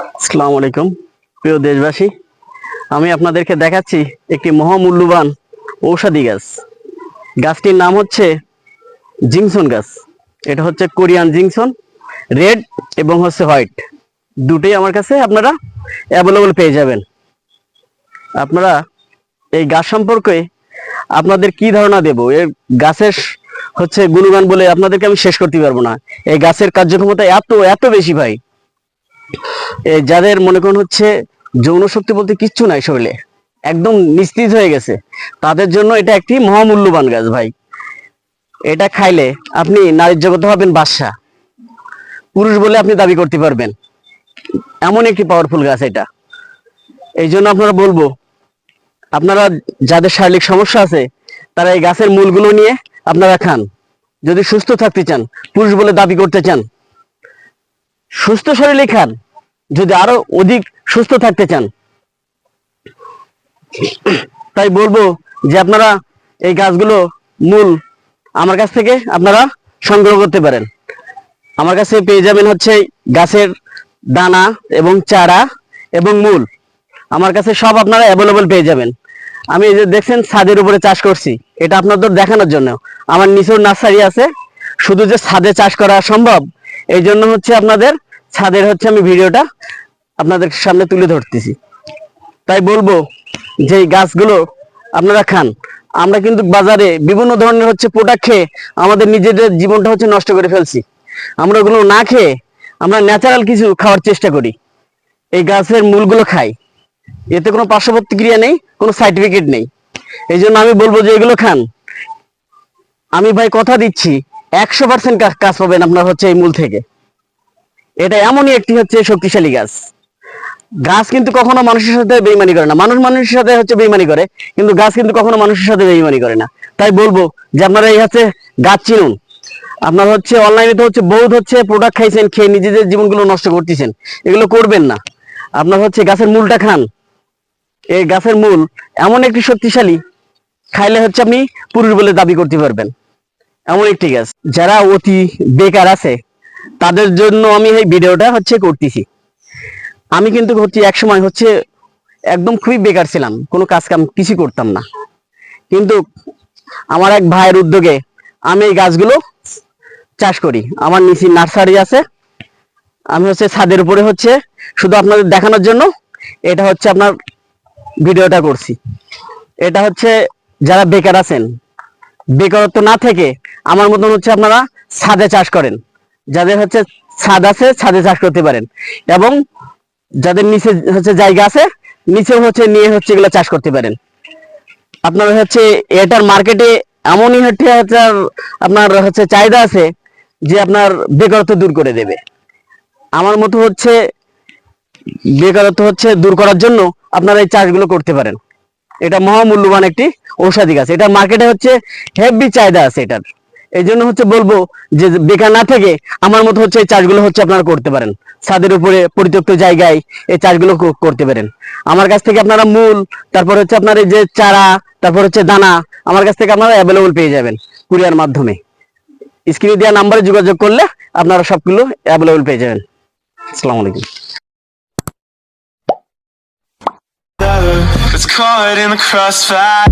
আসসালামু আলাইকুম। প্রিয় দেশবাসী, আমি আপনাদেরকে দেখাচ্ছি একটি মহামূল্যবান ঔষধি গাছ। গাছটির নাম হচ্ছে জিংসন গাছ। এটা হচ্ছে কোরিয়ান জিংসন, রেড এবং হচ্ছে হোয়াইট। দুটোই আমার কাছে আপনারা অ্যাভেলেবল পেয়ে যাবেন। আপনারা এই গাছ সম্পর্কে আপনাদের কি ধারণা দেব? এর গাছের হচ্ছে গুণগান বলে আপনাদেরকে আমি শেষ করতে পারব না। এই গাছের কার্যক্ষমতা এত এত বেশি ভাই। যাদের মনে করুন হচ্ছে যৌন শক্তি বলতে কিচ্ছু নাই শরীরে, একদম নিস্তেজ হয়ে গেছে, তাদের জন্য এটা একটি মহামূল্যবান গাছ ভাই। এটা খাইলে আপনি নারীর জগতে হবেন বাদশা। পুরুষ বলে আপনি দাবি করতে পারবেন। এমন একটি পাওয়ারফুল গাছ এটা। এই জন্য আপনারা বলব, আপনারা যাদের শারীরিক সমস্যা আছে, তারা এই গাছের মূলগুলো নিয়ে আপনারা খান। যদি সুস্থ থাকতে চান, পুরুষ বলে দাবি করতে চান সুস্থ শরীরে খান, যদি আরও অধিক সুস্থ থাকতে চান। তাই বলব যে আপনারা এই গাছগুলো মূল আমার কাছ থেকে আপনারা সংগ্রহ করতে পারেন। আমার কাছে পেয়ে যাবেন হচ্ছে গাছের দানা এবং চারা এবং মূল। আমার কাছে সব আপনারা অ্যাভেলেবল পেয়ে যাবেন। আমি এই যে দেখছেন ছাদের উপরে চাষ করছি, এটা আপনাদের দেখানোর জন্য। আমার নিচের নার্সারি আছে, শুধু যে ছাদে চাষ করা সম্ভব এই জন্য হচ্ছে আপনাদের ছাদের হচ্ছে আমি ভিডিওটা আপনাদের সামনে তুলে ধরতেছি। তাই বলব যে গাছগুলো আপনারা খান। আমরা কিন্তু বাজারে বিভিন্ন ধরনের হচ্ছে প্রোডাক্ট খেয়ে আমাদের নিজেদের জীবনটা হচ্ছে নষ্ট করে ফেলছি। আমরা ওগুলো না খেয়ে আমরা ন্যাচারাল কিছু খাওয়ার চেষ্টা করি। এই গাছের মূলগুলো খাই। এতে কোনো পার্শ্ব প্রতিক্রিয়া নেই, কোনো সার্টিফিকেট নেই। এই জন্য আমি বলব যে এগুলো খান। আমি ভাই কথা দিচ্ছি, একশো পার্সেন্ট কাজ পাবেন আপনার হচ্ছে এই মূল থেকে। এটা এমনই একটি হচ্ছে শক্তিশালী গাছ। গাছ কিন্তু কখনো মানুষের সাথে বেইমানি করে না। মানুষ মানুষের সাথে হচ্ছে বেইমানি করে, কিন্তু গাছ কিন্তু কখনো মানুষের সাথে বেইমানি করে না। তাই বলব যে আপনারা এই হচ্ছে গাছ চিনুন। আপনার হচ্ছে অনলাইনে তো হচ্ছে বহুত হচ্ছে প্রোডাক্ট খাইছেন, খেয়ে নিজেদের জীবনগুলো নষ্ট করতেছেন। এগুলো করবেন না। আপনার হচ্ছে গাছের মূলটা খান। এই গাছের মূল এমন একটি শক্তিশালী, খাইলে হচ্ছে আপনি পুরুষ বলে দাবি করতে পারবেন। এমন একটি গাছ। যারা অতি বেকার আছে তাদের জন্য আমি এই ভিডিওটা হচ্ছে করতেছি। আমি কিন্তু হচ্ছে এক সময় হচ্ছে একদম খুবই বেকার ছিলাম, কোনো কাজ কাম কিছু করতাম না। কিন্তু আমার এক ভাইয়ের উদ্যোগে আমি এই গাছগুলো চাষ করি। আমার নিচে নার্সারি আছে। আমি হচ্ছে ছাদের উপরে হচ্ছে শুধু আপনাদের দেখানোর জন্য এটা হচ্ছে আপনার ভিডিওটা করছি। এটা হচ্ছে যারা বেকার আছেন, বেকারত্ব না থেকে আমার মতন হচ্ছে আপনারা ছাদে চাষ করেন। যাদের হচ্ছে ছাদ আছে, ছাদে চাষ করতে পারেন। এবং যাদের নিচে হচ্ছে জায়গা আছে নিচে হচ্ছে নিয়ে হচ্ছে এগুলো চাষ করতে পারেন। আপনার হচ্ছে এটার মার্কেটে এমনই হচ্ছে আপনার হচ্ছে চাহিদা আছে যে আপনার বেকারত্ব দূর করে দেবে। আমার মতো হচ্ছে বেকারত্ব হচ্ছে দূর করার জন্য আপনারা এই চাষগুলো করতে পারেন। এটা মহামূল্যবান একটি ঔষধি গাছ। এটা মার্কেটে হচ্ছে হেভি চাহিদা আছে এটার। এই জন্য হচ্ছে বলব যে বেকার না থেকে আমার মতো হচ্ছে এই চাষগুলো হচ্ছে আপনারা করতে পারেন। ছাদের উপরে পরিত্যক্ত জায়গায় এই চাষগুলো করতে পারেন। আমার কাছ থেকে আপনারা মূল, তারপর হচ্ছে আপনার এই যে চারা, তারপর হচ্ছে দানা, আমার কাছ থেকে আপনারা অ্যাভেলেবল পেয়ে যাবেন কুরিয়ার মাধ্যমে। স্ক্রিনে দেওয়া নাম্বারে যোগাযোগ করলে আপনারা সবগুলো অ্যাভেলেবল পেয়ে যাবেন। আসসালামু আলাইকুম। It's caught in the crossfire.